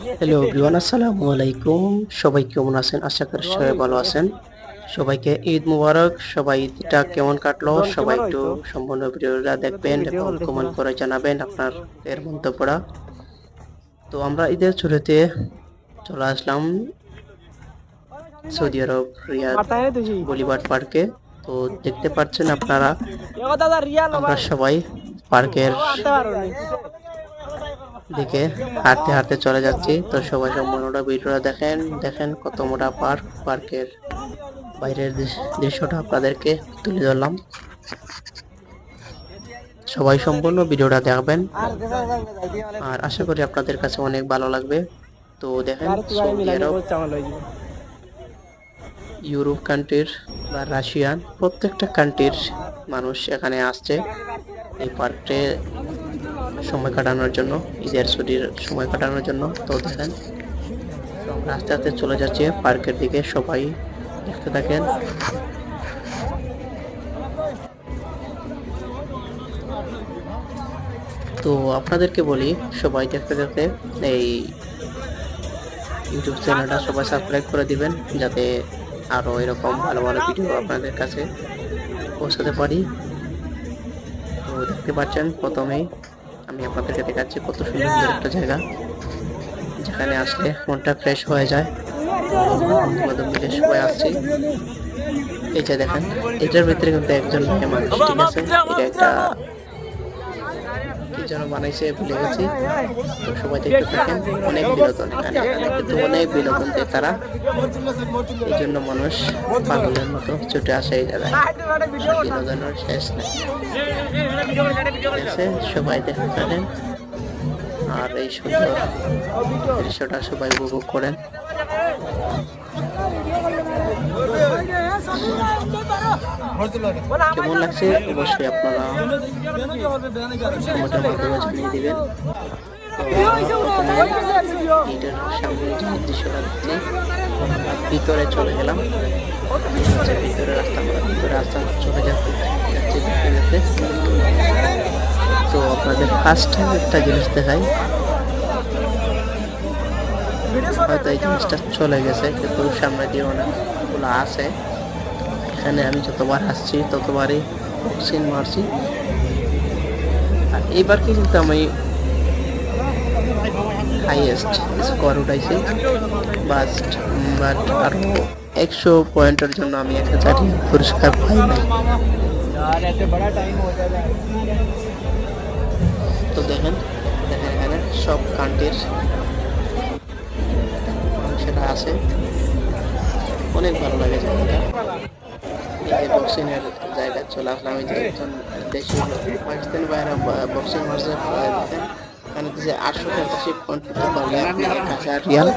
Hello everyone আসসালামু আলাইকুম সবাই কেমন আছেন? আশা করি সবাই ভালো আছেন। সবাইকে ঈদ মুবারক। সবাই ঈদটা কেমন কাটলো? সবাই একটু সম্পূর্ণ ভিডিওটা দেখবেন এবং কমেন্ট করে জানাবেন আপনার এর মন্তব্যটা। তো আমরা ঈদের ছুটিতে চলে আসলাম সৌদি আরব রিয়াদ বলিবার পার্কে। তো দেখতে পাচ্ছেন আপনারা, আমরা সবাই পার্কের দিকে হাঁটতে হাঁটতে চলে যাচ্ছি। তো সবাই সম্পূর্ণটা ভিডিওটা দেখেন। দেখেন কত মোটা পার্ক। পার্কের বাইরের দৃশ- দৃশ্যটা আপনাদেরকে তুলে ধরলাম। সবাই সম্পূর্ণ ভিডিওটা দেখবেন। আর আশা করি আপনাদের কাছে অনেক ভালো লাগবে। তো দেখেন ইউরোপ কান্ট্রির বা রাশিয়ান প্রত্যেকটা কান্ট্রির মানুষ এখানে আসছে। এই পার্কে সময় কাটানোর জন্য, ঈদের ছুটির সময় কাটানোর জন্য তো দেখেন আস্তে আস্তে চলে যাচ্ছি পার্কের দিকে, সবাই দেখতে থাকেন। তো আপনাদেরকে বলি, সবাই দেখতে দেখতে এই ইউটিউব চ্যানেলটা সবাই সাবস্ক্রাইব করে দিবেন, যাতে আরও এরকম ভালো ভালো ভিডিও আপনাদের কাছে পৌঁছাতে পারি। তো দেখতে পাচ্ছেন, প্রথমেই আমি আপনাদেরকে দেখাচ্ছি কত সুন্দর একটা জায়গা। যেখানে আসলে মনটা ফ্রেশ হয়ে যায়। বন্ধু মিলে সবাই আসছি। এই যে দেখেন, এটার ভিতরে কিন্তু একজন মেয়ে মানুষ ঠিক আছে। এটা একটা যেন বানাইছে, ভুলে গেছি। তো সবাই দেখতে থাকেন, অনেক বিনোদন কিন্তু অনেক বিনোদন দেয় তারা। এই জন্য মানুষ পাগলের মতো ছুটে আসে এই জায়গায়। বিনোদনের শেষ নেই। সবাই দেখতে থাকেন। আর এই সুন্দর দৃশ্যটা সবাই উপভোগ করেন। কেমন লাগছে? অবশ্যই আপনারা কমেন্টের মাধ্যমে জানিয়ে দিবেন। সামনে যে ভিতরে চলে গেলাম। ভিতরে রাস্তা আমরা ভিতরে রাস্তা চলে যাচ্ছে যাচ্ছি তো আপনাদের ফার্স্ট টাইম একটা জিনিস দেখাই। হয়তো এই জিনিসটা চলে গেছে কিন্তু সামনে দিয়ে অনেকগুলো আছে। এখানে আমি যতবার আসছি, ততবারই সিন মারছি। আর এইবারকে কিন্তু আমি হাইয়েস্ট স্কোর উঠাইছি। বাট বাট আরও একশো পয়েন্টের জন্য আমি একটা চাকরি পুরস্কার পাই নাই। তো দেখেন দেখেন এখানে সব কান্ট্রির মানুষেরা আছে। অনেক ভালো লাগে জায়গাটা। বক্সিংয়ের জায়গা চলে আসলাম এই যে একজন দেশি পাকিস্তানি ভাইরা বক্সিং মার্চে দেখেন এখানে যে আটশো পঁচাশি রিয়াল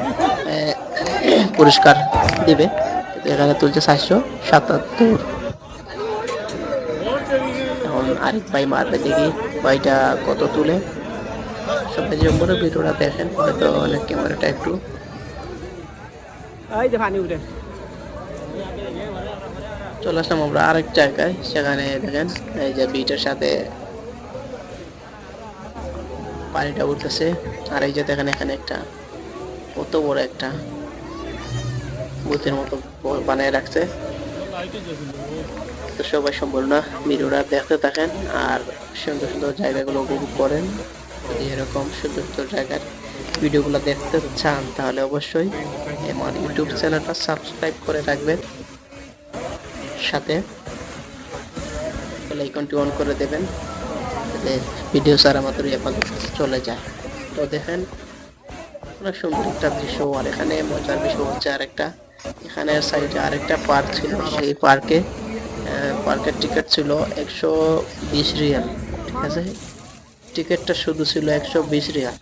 পুরস্কার দিবে। এখানে তুলছে সাতশো সাতাত্তর। এখন আরেক ভাই মারবে দেখি ভাইটা কত তুলে। সবাই যে ভিডিওটা দেখেন হয়তো অনেক ক্যামেরাটা একটু এই যে পানি উঠে। চলে আসলাম আমরা আরেক জায়গায়। সেখানে দেখেন, এই যে বিটের সাথে পানিটা উঠতেছে। আর এই যে দেখেন, এখানে একটা কত বড় একটা বুথের মতো বানিয়ে রাখছে। তো সবাই সম্পূর্ণ ভিডিওটা দেখতে থাকেন আর সুন্দর সুন্দর জায়গাগুলো উপভোগ করেন। যদি এরকম সুন্দর সুন্দর জায়গার ভিডিওগুলো দেখতে চান, তাহলে অবশ্যই আমার ইউটিউব চ্যানেলটা সাবস্ক্রাইব করে রাখবেন। সাথে। আইকনটি অন করে দেবেন। ভিডিও সারা মাত্র চলে যায়। তো দেখেন অনেক সুন্দর একটা দৃশ্য আর এখানে মজার বিষয় হচ্ছে আরেকটা। এখানে সাইডে আরেকটা পার্ক ছিল, সেই পার্কে পার্কের টিকিট ছিল একশো বিশ রিয়াল, ঠিক আছে? টিকিটটা শুধু ছিল একশো বিশ রিয়াল।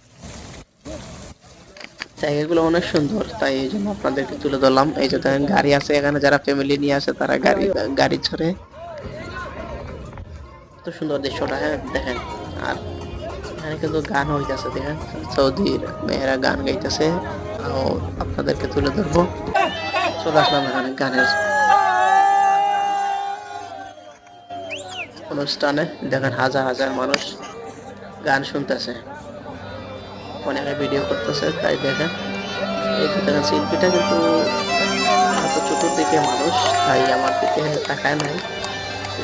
জায়গাগুলো অনেক সুন্দর, তাই এই জন্য আপনাদেরকে তুলে ধরলাম। এই যে দেখেন, গাড়ি আছে এখানে, যারা ফ্যামিলি নিয়ে আসে তারা গাড়ি গাড়ি ছড়ে। কত সুন্দর দৃশ্যটা হ্যাঁ দেখেন। আর এখানে কিন্তু গান হইতেছে, দেখেন। সৌদির মেয়েরা গান গাইতেছে। আপনাদেরকে তুলে ধরবো। চলে আসলাম এখানে গানের অনুষ্ঠানে। দেখেন হাজার হাজার মানুষ গান শুনতেছে। অনেকে ভিডিও করতেছে, তাই দেখেন। এই দেখেন শিল্পীটা কিন্তু এত চতুর্দিকে মানুষ, তাই আমার দিকে তাকায় নাই।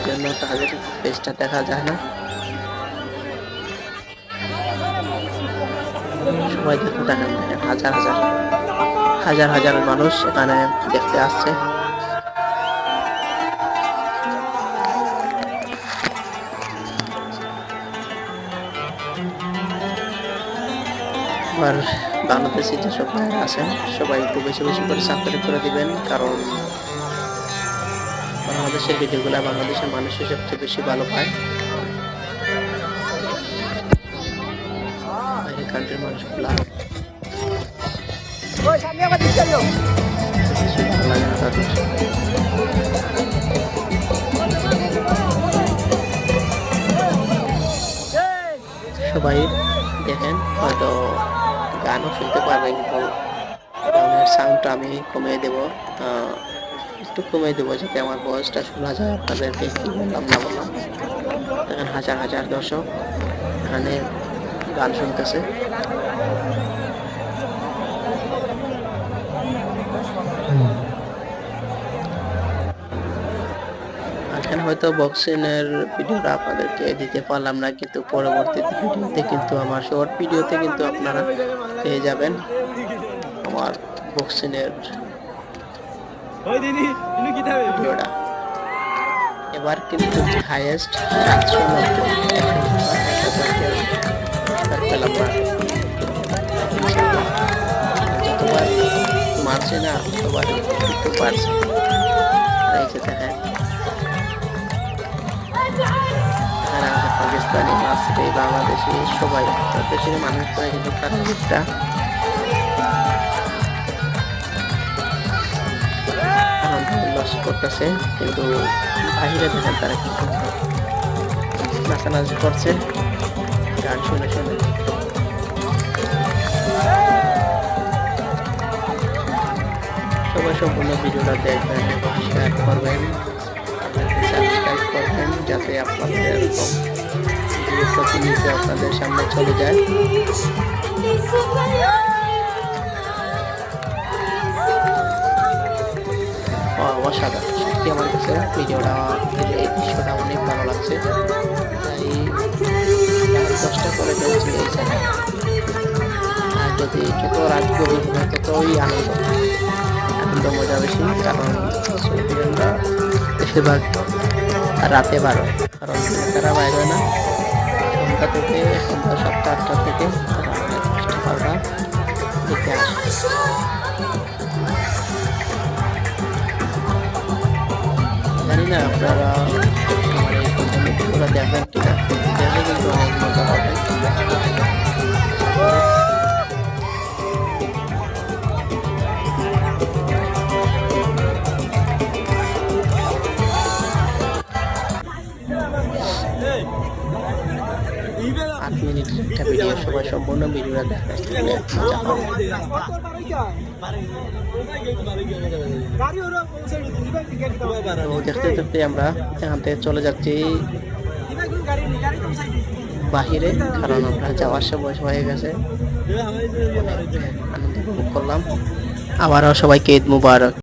জন্য তাদের পেজটা দেখা যায় না। সবাই দেখতে দেখেন হাজার হাজার হাজার হাজার মানুষ এখানে দেখতে আসছে। আর বাংলাদেশি যেসব ভাইয়েরা আছেন সবাই একটু বেশি বেশি করে সাবস্ক্রাইব করে দিবেন কারণ বাংলাদেশের ভিডিওগুলো বাংলাদেশের মানুষের সবচেয়ে বেশি ভালো পায়। বাইরের কান্ট্রির মানুষগুলা লাগে না তাদের সবাই দেখেন হয়তো গানও শুনতে পারবেন গানের সাউন্ডটা আমি কমিয়ে দেবো। একটু কমিয়ে দেবো যাতে আমার বয়সটা শোনা যায় আপনাদেরকে কী বললাম, না বললাম। দেখেন হাজার হাজার দর্শক এখানে গান শুনতেছে। এখানে হয়তো বক্সিংয়ের ভিডিওটা আপনাদেরকে দিতে পারলাম না কিন্তু পরবর্তী ভিডিওতে কিন্তু আমার শর্ট ভিডিওতে কিন্তু আপনারা পেয়ে যাবেন আমার বক্সিংয়ের ভিডিওটা এবার কিন্তু হাইয়েস্ট সাতশো নব্বই। পেলাম না মারছে না একটু পারছে দেখেন পাকিস্তানি মাসরি বাংলাদেশি সবাই সব দেশের মানুষ করে কিন্তু একটা উল্লাস করতেছে, কিন্তু বাহিরে দেখেন তারা কি করছে। নাচানাচি করছে, গান শুনে শুনে। সবাই সম্পূর্ণ ভিডিওটা দেখবেন শেয়ার করবেন সাবস্ক্রাইব করবেন, যাতে আপনাদের এরকম ভিডিও আপনাদের সামনে চলে যায়। অসাধারণ। সত্যি আমার কাছে ভিডিওটা, এই দৃশ্যটা অনেক ভালো লাগছে। তাই দশটা করে চলছে এই আর যদি যত রাত গভীর হবে ততই আনন্দ। আনন্দ মজা বেশি, কারণ বেশিরভাগ রাতে বারো। কারণ তারা বাইরে না। সন্ধ্যা থেকে সন্ধ্যা সাতটা আটটা থেকে। বারোটা দেখতে জানি না আপনারা ভিডিওটা দেখবেন কিনা। দেখলে কিন্তু অনেক মজা পাবেন সম্পূর্ণ ভিডিওটা তো দেখতে দেখতে আমরা এখান থেকে চলে যাচ্ছি। বাহিরে, কারণ আমরা যাওয়ার সময় হয়ে গেছে। আনন্দ উপভোগ করলাম। আবারও সবাইকে ঈদ মুবারক।